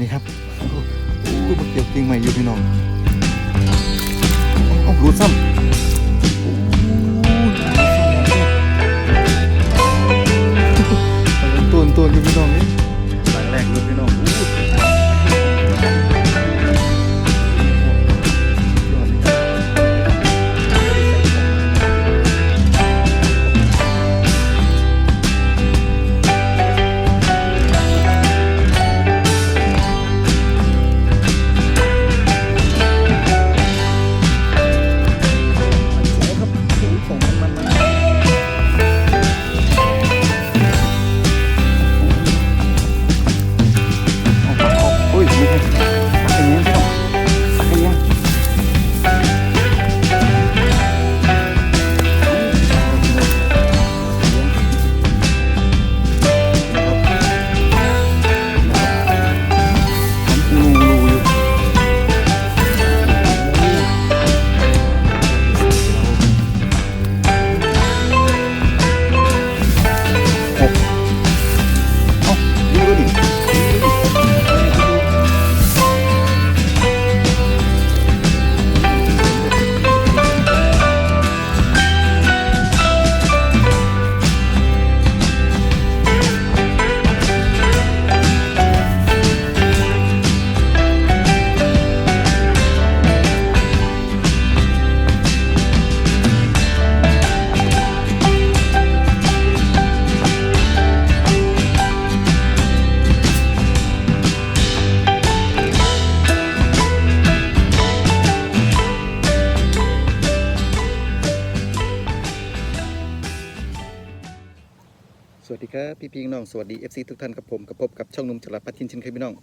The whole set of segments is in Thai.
นี่ครับอู้หมาเกี่ยวกิ่งใหม่อยู่พี่น้องเอาเอารูดซ้ำโอ้ยเอาตูนตูนอยู่พี่น้องนี่หลังแรกรูดพี่น้อง น้องสวัสดี FC ทุกท่านกับผมกับพบกับช่องนุ่มจรัสปัทินชินเคยพี่น้อง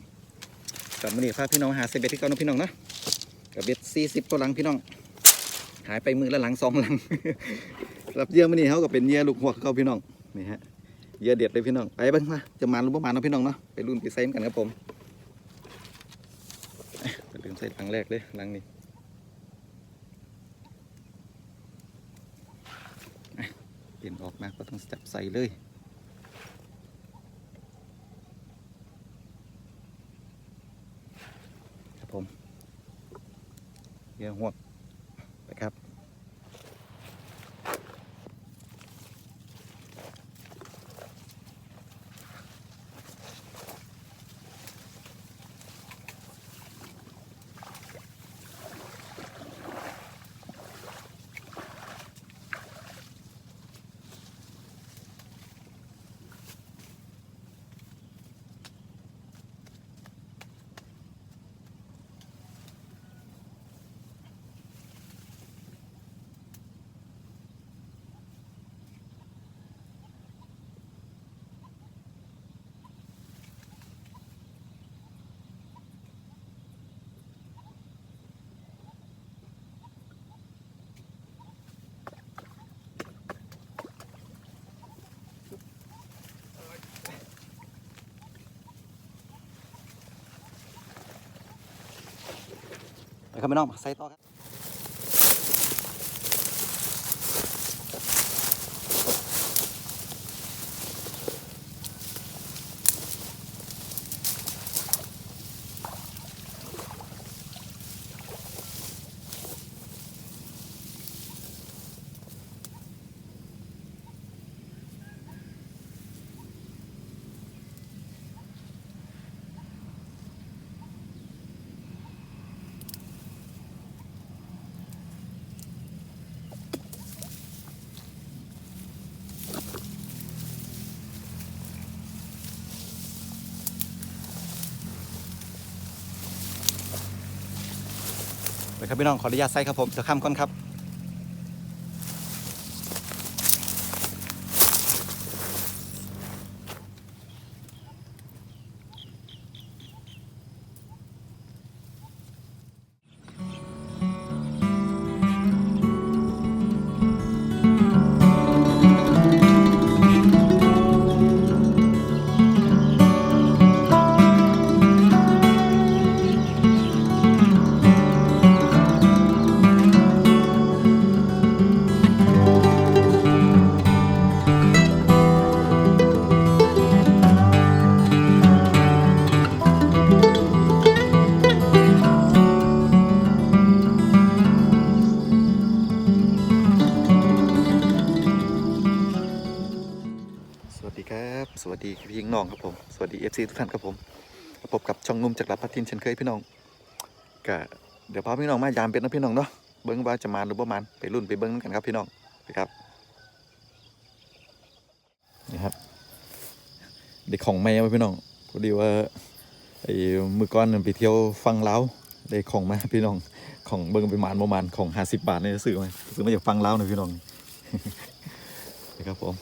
กับมาเนี่พาพี่น้องหาเซเบ็ดที่เก่าเนาะพี่น้องนะกับเบ็ด40ตัวหลังพี่น้อง หายไปมือละหลังสองหลังรับเยื่อมานี่เขาก็เป็นเยื่อลูกหัวเขาพี่น้องนี่ฮะเยื่อเด็ดเลยพี่น้องไปบ้างมาจะมาหรือบ่มาเนาะพี่น้องเนาะไปรุ่นไปเซมกันครับผมไปลืมใส่หลังแรกเลยหลังนี้เอ้ยเปลี่ยนออกมาก็ต้องจับใส่เลย ครับผม เห ไปครับพี่น้องมาใส่ต่อครับ ครับพี่น้องขออนุญาตใส่ครับผมเสือข้ามก่อนครับ FC ทุกท่านครับผมพบกับช่องนุ่มจากรับพัทินเช่นเคยพี่น้องก็เดี๋ยวพาพี่น้องมายามเป็ดนะพี่น้องเนาะเบิ้งว่าจะมาหรือประมาณไปรุ่นไปเบิ้งกันครับพี่น้องไปครับนี่ครับเด็กของแม่มพี่น้องพอดีว่าไอ้มือก้อนไปเที่ยวฟังเล้าได้ของมาพี่น้องของเบิ้งปมาณประมาณของห้าสิบบาทเนี่ยซื้อมาซื้อมาจากฟังเล้าวหน่อยพี่น้องนะครับผม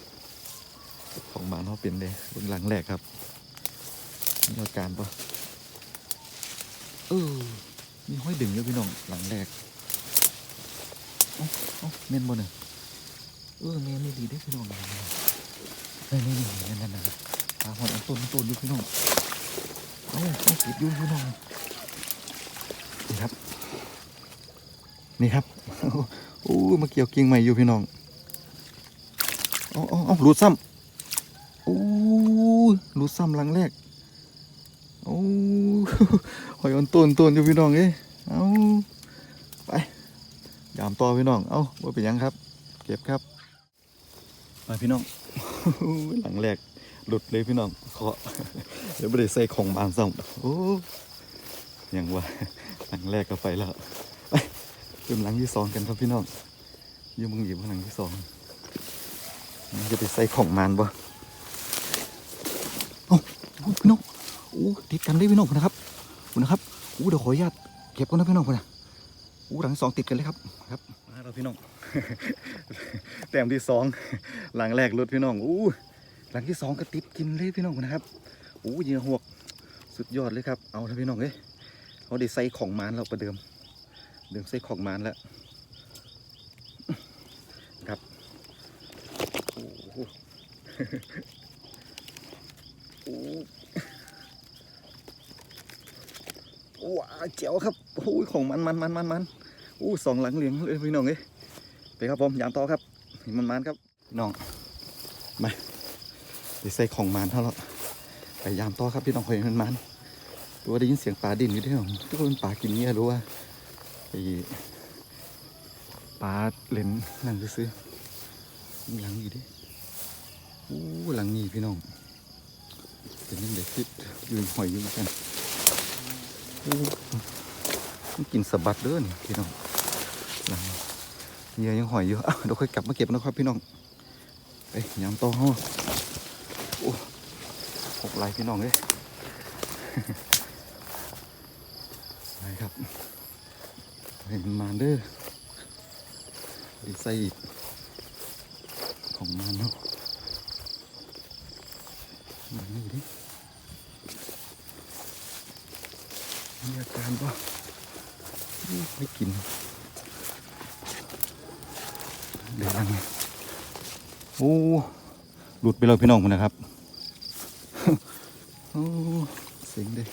ของมาเขาเป็นเลยเบื้องหลังแรกครับ มีอาการปะเออ มีห้อยดึงด้วยพี่น้องหลังแรกเอ้าเอ้าเมนบนเนี่ยเออเมนนี่ดีได้อพี่น้องนี่นี่นี่นั่นนั่นนั่นหาหอยอันต้นอันต้นอยู่พี่น้องเอ้าเอาปิดอยู่พี่น้องนี่ครับ นี่ครับโอ้มาเกี่ยวกิ่งใหม่อยู่พี่น้องเอ๋อาเอารูดซ้ำโอ้ยรูดซ้ำหลังแรก โอ้ยหอยอันต้นต้นอยู่พี่น้องเอ้ยเอาไปยามต่อพี่น้อง เอาว่าเป็นหยังครับ เก็บครับไปพี่น้องหลังแรกหลุดเลยพี่น้องเคาะเดี๋ยวไม่ได้ใส่ของบานซ่อมโอ้ยังว่าหลังแรกก็ไปแล้วไปเริ่มหลังที่สองกันครับพี่น้องอยืมมึงหยิบหลังที่สองมันจะไปใส่ของมานบ่โอ้โหพี่น้องโอ้ติดกันเลยพี่น้องนะครับคุณนะครับโอ้เดี๋ยวขออนุญาตเก็บก่อนนะพี่น้องคุณนะโอ้หลังสองติดกันเลยครับครับมาแล้วพี่น้องแต้มที่สองหลังแรกรุดพี่น้องโอ้หลังที่สองก็ติดกินเลยพี่น้องนะครับโอ้เยีนหวกสุดยอดเลยครับเอาละพี่น้องเอ้ยเขาได้ใส่ของมานเราประเดิม เดิมใส่ของมานแล้วครับโอ้โห โอ้ ว้าเจ๋วครับโอ้ของมันมันมันมันมันโอ้สองหลังเหลียงเลยพี่น้องเอ้ยไปครับผมยามต่อครับมันมันครับพี่น้องมาไปใส่ของมันเท่าแล้วไปยามต่อครับพี่น้องคอยมันมันตัวได้ยินเสียงปลาดินอยู่ด้วยผมทุกคนปลากินเนี่ยรู้ว่าไอ้ปลาเล่นนั่นซื้อหลังอยู่ดิโอ้หลังนี้พี่น้องเป็นยังเด็กคิดยืนหอยอยู่กัน มันกินสะบัดเด้อนี่พี่น้องหลังเฮียยังหอยอยู่อะเดี๋ยวค่อยกลับมาเก็บนะครับพี่น้องไปยามโตห้องโอ้หกไหลายพี่น้องเลยไปครับให้มันมาเด้อดีใส่อีกของมันเนาะ มานี่ดิมีอา การปะไม่กิน เดี๋ยวนังโอ้หลุดไปแล้วพี่น้องคนนะครับ โอ้เสียงเด้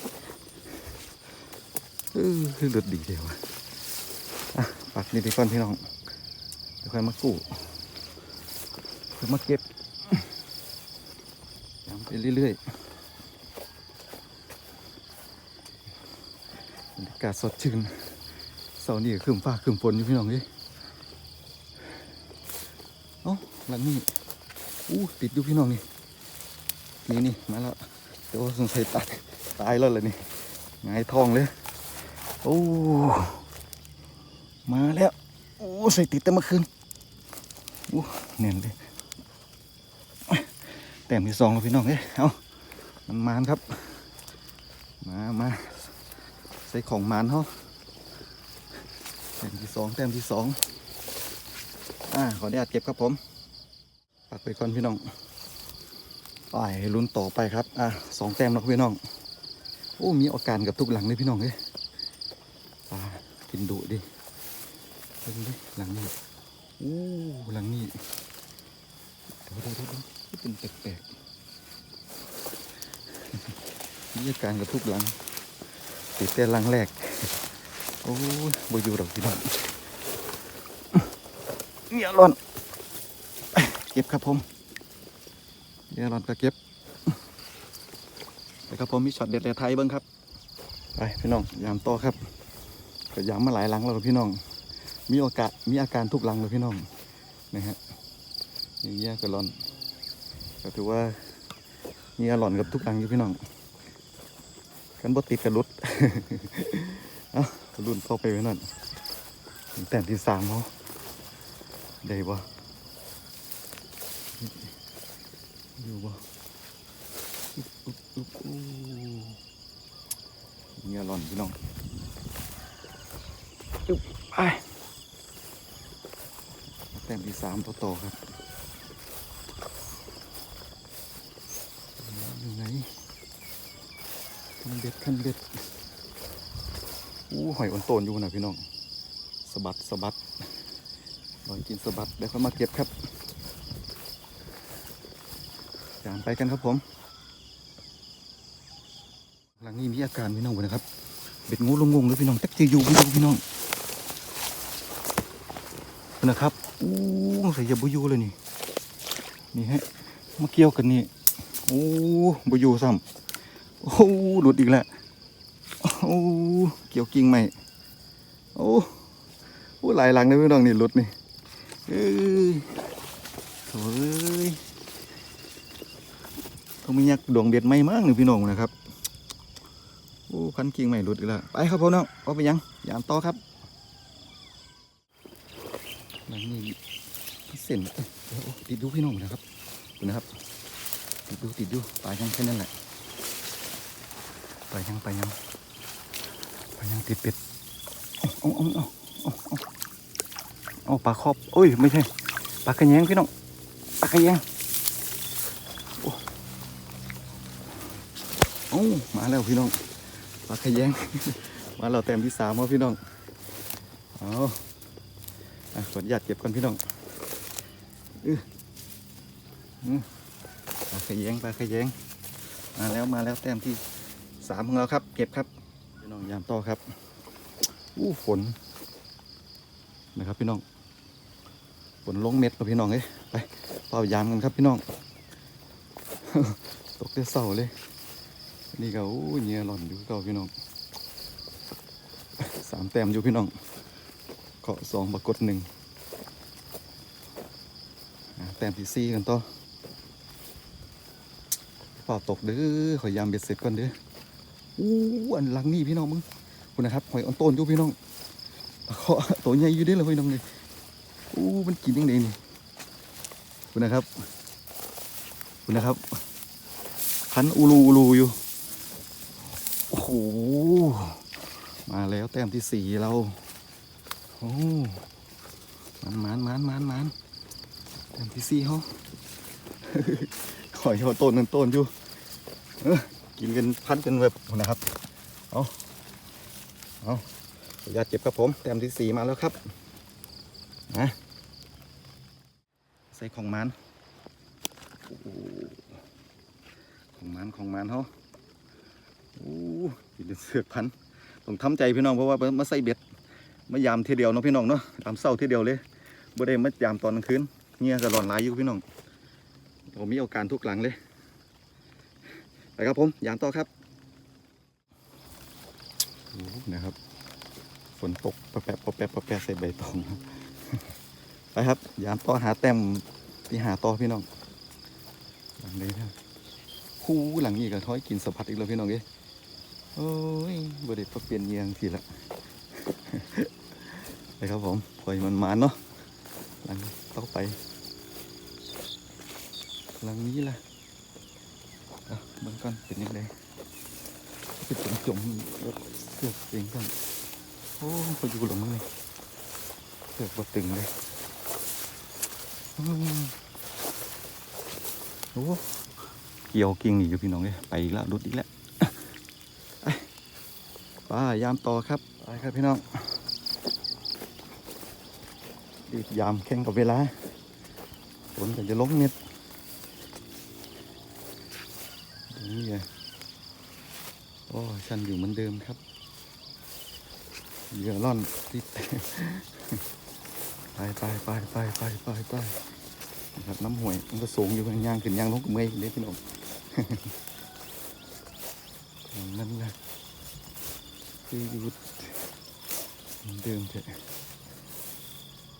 เออคือหลุดดีเดียวอะปักนี่ไปก่อนพี่น้องเดี๋ยวค่อยมากู้เดี๋ยวมาเก็บย้ำไปเรื่อยๆบรรยา กาศสดชื่นเสาร์นี้ก็คืมฟ้าคืมฝนอยู่พี่น้องเอ้ยเอ้าหลังนี้อู้ติดอยู่พี่น้องนี่นี่นี่มาแล้วแต่ว่าสงสัยตายตายแล้วเลยนี่หงายทองเลยโอ้มาแล้วโอ้ใส่ติดแต่เมื่อคืนโอ้เน่นเลยแต้มที่สองแล้วพี่น้องเอ้ยเอามันมานครับ มามา ใส่ของมานเขาแต้มที่สองแต้มที่สองอ่าขออนุญาตเก็บครับผมปักไปก่อนพี่น้องไปลุ้นต่อไปครับอ่าสองแต้มแล้วพี่น้องโอ้มีอาการกับทุกหลังเลยพี่น้องเอ้ยปลากินดุดิเพิ่งดิหลังนี้โอ้หลังนี้เดี๋ยวเดี๋ยวเดี๋ยวเดี๋ยวเป็นแปลกๆมีอาการกับทุกหลัง ติดแต่ลังแรก โอ้ยบอยู่ดอกพี่น้องเนี่ยร้อนเก็บครับผมเนี่ยร้อนก็เก็บไปครับผมมีช็อตเด็ดแต่ไทยเบ้างครับไปพี่น้องยามต่อครับก็ยามมาหลายหลังแล้วครับพี่น้อง มีโอกาสมีอาการทุกหลังเลยพี่น้องนะฮะอย่างเงี้ยก็ร้อนก็ถือว่ามีอร่อนกับทุกหลังอยู่พี่น้อง กันบ่ติดกันรุดเอ้ารุ่นเข้าไปไว้นั่นแต่ที่สามเขาได้บ่อยู่บ่อุ๊บอุ๊บอุ๊บอู้มีอร่อนพี่น้องอึ๊บไปแต่ที่สามตัวโตครับอยู่ไหน คัน เบ็ดคันเบ็ดอู้หอยอ่อนโตนอยู่นะพี่น้องสะบัดสะบัดลอยกินสะบัดเดี๋ยวเขามาเก็บครับจานไปกันครับผม หลังนี้มีอาการพี่น้องนะครับ เบ็ดงูลงงงเลยพี่น้องตักจะอยู่พี่น้องพี่น้องนะครับอู้ใส่ยาบุยูเลยนี่นี่ฮะมาเกี่ยวกันนี่โอ้บุยูซ้ำ โอ้หลุดอีกแล้วโอ้เกี่ยวกิ่งใหม่โอ้โหหลายหลังเลยพี่น้องนี่หลุดนี่เอ้ยโอ้ยต้องมียักดวงเบ็ดไหมมากหนึ่งพี่น้องนะครับโอ้พันกิ่งใหม่หลุดอีกแล้วไปครับพ่อน้องเอาไปยังยามต่อครับหลังนี้เส้นเอ้ยเดี๋ยวติดดูพี่น้องนะครับดูนะครับติดดูติดดูปลายยังแค่นั้นแหละ ไปยังไปยังไปยังติดเป็ดเอาเอาเอาเอาเอาเอาปลาครอบโอ้ยไม่ใช่ปลากระแยงพี่น้องปลากระแยงโอ้เอ้มาแล้วพี่น้องปลากระแยงมาเราแต้มที่สามแล้วพี่น้องเอาอะขออนุญาตเก็บก่อนพี่น้องอือปลากระยงปลากระยงมาแล้วมาแล้วแต้มที่ สามของเราครับ เก็บครับพี่น้องยามต่อครับอู้ฝนนะครับพี่น้องฝนลงเม็ดกับพี่น้องเอ้ยไปเป่ายามกันครับพี่น้อง ตกได้เศร้าเลย นี่ก็อู้เงียหล่อนอยู่เก่าพี่น้องสามแต้มอยู่พี่น้องเกาะสองปรากฏหนึ่งแต้มที่สี่กันต่อเป่าตกเด้อขอยามเบ็ดเสร็จก่อนเด้อ อู้อันหลังนี่พี่น้องมึงคุณนะครับหอยอ่อนโตนอยู่พี่น้องเขาตัวใหญ่อยู่เด้เลยพี่น้องเลยอู้มันกินยังไงนี่คุณนะครับคุณนะครับคันอูรูอูรูอยู่โอ้โหมาแล้วแต้มที่สี่เราโอ้มันมันมันมันมันแต้มที่สี่เขาหอยออนโตนนั่นโตนอยู่ กินกันพันกันแบบนะครับ เอาเอาขออนุญาตเก็บครับผมแต้มที่สี่มาแล้วครับนะใส่ของมันอของมันของมันเขาโอ้กินเป็นเสือกพันต้องทำใจพี่น้องเพราะว่ามาใส่เบ็ดมายามทีเดียวเนาะพี่น้องเนาะยามเศร้าทีเดียวเลยบ่ได้มายามตอนกลางคืนเงี้ยก็ร้อนหลายอยู่พี่น้องผมมีอาการทุกหลังเลย ไปครับผมยามต่อครับนะครับ ฝนตกปะแปะปะแปะปะแปะใส่ใบตองไปครับยามต่อหาแต้มที่หาต่อพี่น้องหลังนี้นะคู่หลังนี้ก็ท้อยกินสะพัดอีกแล้วพี่น้องเอ้โอ้ยบไดเปลี่ยนเยียงทีละไปครับผมปล่อยมันมาเนาะหลังต่อไป หลังนี้ล่ะ อะเบิ่งก่อนเป็นยังไงเป็นจมจมรถเสือกเองก่อนโอ้ไปอยู่หลงมั้งเลยเสือกบดตึงเลยอืมโอ้เกี่ยวกิ่งอยู่พี่น้องเลยไปอีกแล้วรุดอีกแล้วไปยามต่อครับไปครับพี่น้องรีบยามแข่งกับเวลาฝนก็จะลงเม็ด นี่ไงโอ้ฉันอยู่ เดิมครับเหยื่อร่อนติดไปไปไปไปไปไปไปนะครับน้ำห่วยมันก็สูงอยู่ข้างย่างขึ้นย่างลงกับเมย์เด็กพี่น้องอย่างนั้นแหละคือหยุดเดิมเถอะ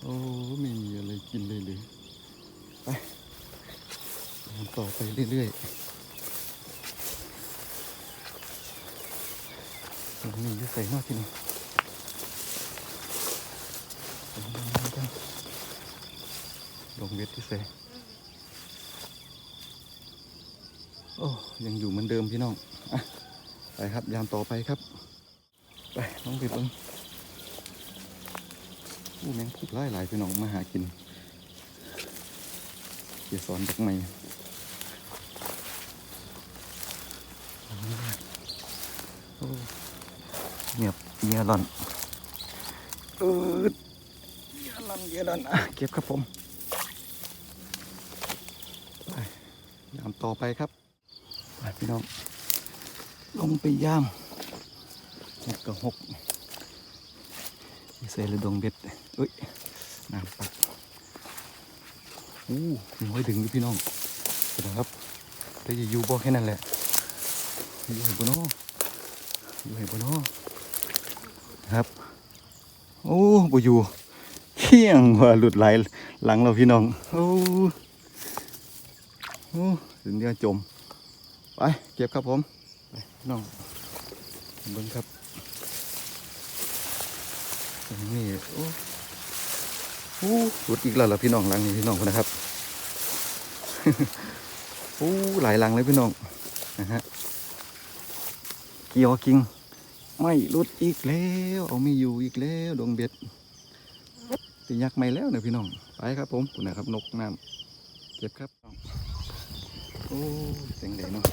โอ้ไม่มีอะไรกินเลยเลยไปต่อไปเรื่อยๆ นี่จะใส่นอกที่นี่ลงเบ็ดที่ใส่โอ้ ยังอยู่เหมือนเดิมพี่น้องอะไปครับ ยามต่อไปครับ ไปน้องเบ็ดลงอู้แมงพุดไล่หลายพี่น้องมาหากินเกียสอนจากใหม่โอ้ เยบเยหลอนเออเยลอนเยลอนอะเก็บครับผมไปยามต่อไปครับไปพี่น้องลงไปย่ามหกกับหกเซลดงเบ็ดเอ้ยน้ำปักอู้มีห้อยดึงด้วยพี่น้องเห็นะครับแต่อย่าอยู่บ่แค่นั้นแหละอยู่ให้บนออยู่ให้บนอ ครับ โอ้บอยู่เขี้ยงว่าหลุดไหลหลังเราพี่น้อง โอ้โอ้ถึงเนื้อจม ไป เก็บครับผมไปน้องเบิ้งครับนี้โอ้โอ้หลุดอีกแล้วเหรอพี่น้องหลังนี้พี่น้องนะครับโอ้หลายหลังเลยพี่น้องนะฮะกี่ยวกิง ไม่ลุดอีกแล้วเอาไม่อยู่อีกแล้วดวงเบ็ดตียักษ์ไม่แล้วนะพี่น้องไปครับผมคุณนะครับนกน้ำเก็บครับโอ้เสียงเดเนาะ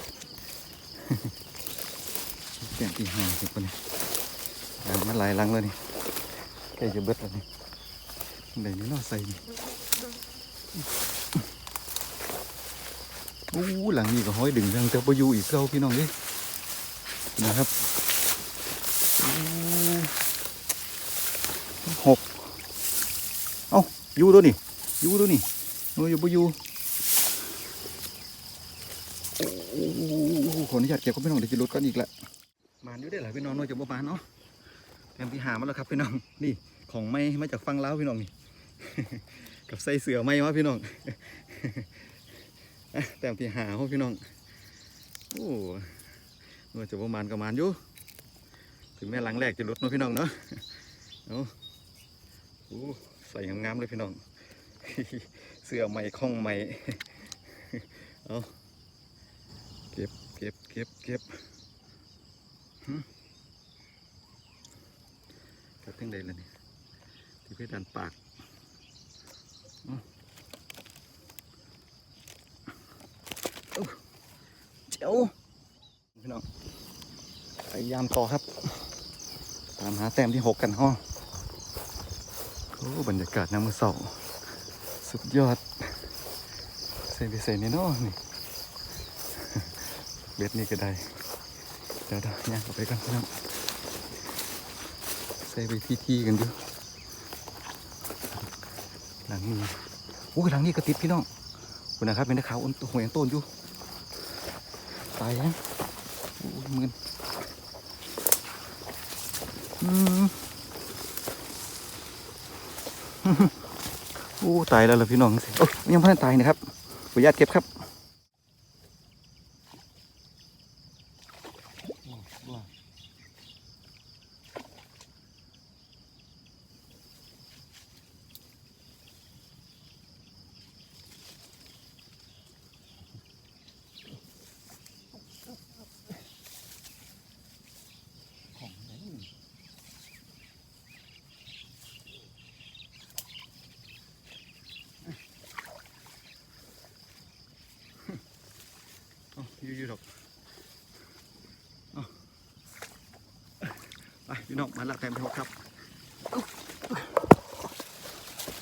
เสียงที่ห้าสิบคนนี่ยางมาหลายลังแล้วนี่ใกล้จะเบิดแล้วนี่ไหนนี่เนาใส่นี่โอ้หลังนี้ก็ห้อยดึงทางเจ้าปอยู่อีกเก้าพี่น้องเลยนะครับโอ้หกเอยู่ตัวนี่อยู่ตัวนี่โอ้ยอยู่ปอยู่โอ้ขออนุญาตเก็บก็พี่น้องเดี๋ยวจะลดกันอีกแล้วมาอยู่ได้หลายพี่น้องน้อยจากบ่มาเนาะแถมที่หามาแล้วครับพี่น้องนี่ของไม่มาจากฟังเล้าวพี่น้องนี่กับใส่เสือไม่มาพี่น้องแต้มที่หาเขาพี่น้องโอ้น้อยจากบ่มานกับมานอยู่ถึงแม่หลังแรกจะลดเนาะพี่น้องเนาะเอาโอ้ ใส่งามๆเลยพี่น้อง เสื้อใหม่ข้องใหม่ เอาเก็บเก็บเก็บเก็บกับทั้งใดล่ะนี่ที่เพดานปากเจ้าพี่น้องพยายามต่อครับ ตามหาแต้มที่หกกันห้อ โอ้บรรยากาศน้ำมือเสาสุดยอดใส่ไปใส่ในนอนี่เบ็ดนี่ก็ได้เดี๋ยวเดี๋ยวย่างกลับไปกันน้องใส่ไปที่ที่กันดูหลังนี้โอ้ยหลังนี้กระติดพี่น้องคุณนะครับเป็นตะขาวอ้นหัวยังต้นอยู่ตายยังโอ้ยมืนอืม อ้ตายแล้วเหรอพี่น้องโอ้ยยังไม่ทันตายนะครับขออนุญาตเก็บครับ ของไหนนี่เอาอยู่อยู่ดอกเอาไปพี่น้องมาละแต้มที่หกครับอืมอืมอืม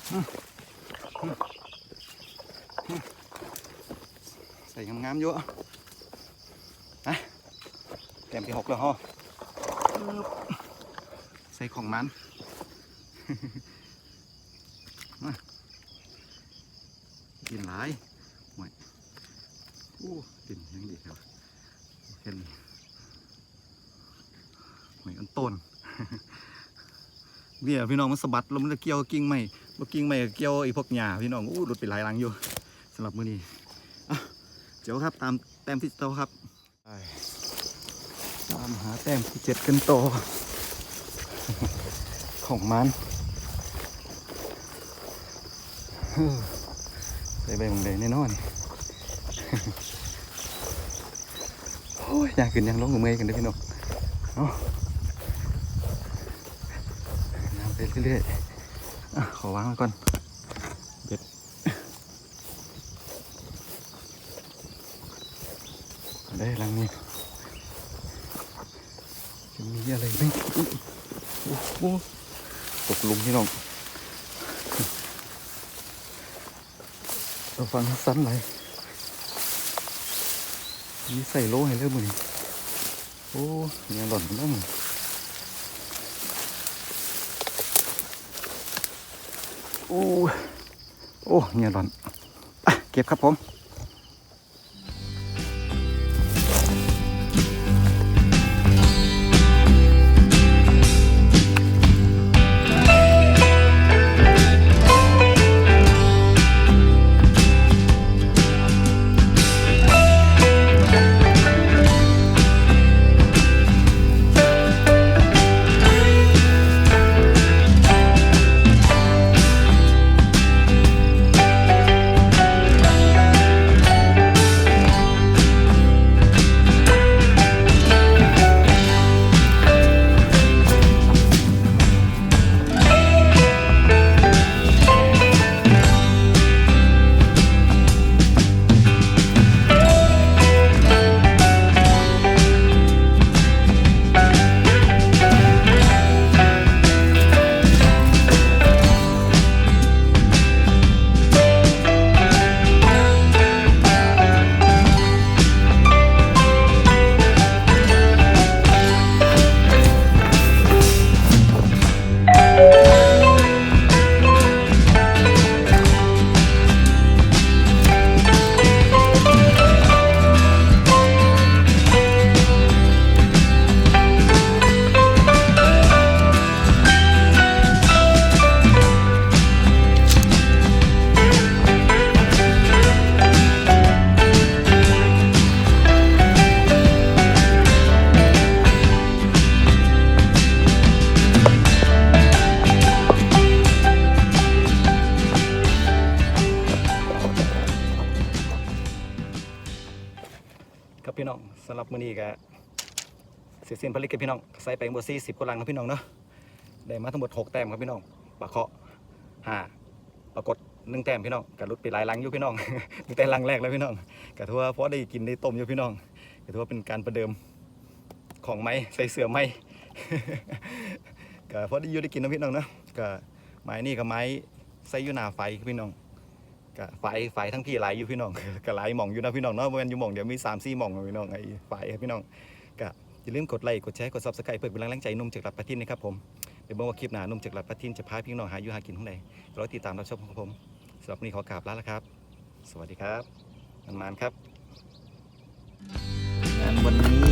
ใส่งามๆเยอะอะแต้มที่หกแล้วฮะใส่ของมันกินหลายหวยอู้กินยังดีครับแค่นี้หวยอันต้นเนี่ยพี่น้องมันสะบัดแล้วมันจะเกี่ยวกิ่งไม้ บ่กิ่งไม้ก็เกี่ยวไอ้พวกหญ้าพี่น้องอู้หลุดไปหลายลังอยู่สำหรับมื้อนี้เจ้าครับตามแต้มที่เจ้าครับไปไปามหาแต้มที่เจ็ดกันโตของมันเฮ้อใบมงเลยแน่นอนโอ้ยอยากขึ้นยังลงกับเมย์กันเด้อพี่น้องเอาน้ำไปเรื่อยๆ ขอวางไว้ก่อนเบ็ดได้ลังนี้จะมีอะไรไหมโอ้โหตกลุมพี่น้องเราฟังสั้นไหลยมีใส่โลให้เริ่มมือโอ้เนี่ยหล่อนแล้วมึง อ้โอ้เนี่ยหล่อนอะเก็บครับผม เสร็จสิ้นภารกิจพี่น้องใส่ไปหมด40กว่าลังนะพี่น้องเนาะได้มาทั้งหมด6แต้มครับพี่น้องปลาเคาะห้าปรากฏหนึ่งแต้มพี่น้องก็หลุดไปหลายลังอยู่พี่น้องตั้งแต่ลังแรกแล้วพี่น้องก็ถือว่าพอได้กินได้ต้มอยู่พี่น้องก็ถือว่าเป็นการประเดิมของไม้ใส่เสือไม้ก็พอได้อยู่ได้กินนะพี่น้องเนาะก็ไม้นี่ก็ไม้ใส่อยู่หน้าไฟพี่น้องก็ไฟไฟทั้งพี่หลายอยู่พี่น้องก็หลายหม่องอยู่นะพี่น้องเนาะบ่แมันอยู่หม่องเดี๋ยวมี3 4หม่องพี่น้องไอ้ไฟครับพี่น้องก็ อย่าลืมกดไลค์กดแชร์กด Subscribe เพื่อเป็นกำลังใจนุ่มจากหลัดประทินนะครับผมเดี๋ยวเบิ่งว่าคลิปหน้านุ่มจากหลัดประทินจะพาพี่น้องหาอยู่หากินข้างใดรอติดตามรับชมของผมสำหรับวันนี้ขอกราบลาแล้วครับ สวัสดีครับมันมานครับงานวันนี้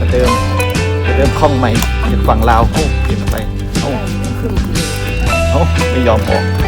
ประเดิมประเดิมคล่องใหม่จากฝั่งลาวโอ้เปลี่ยนไปเอ้ไม่ยอมออก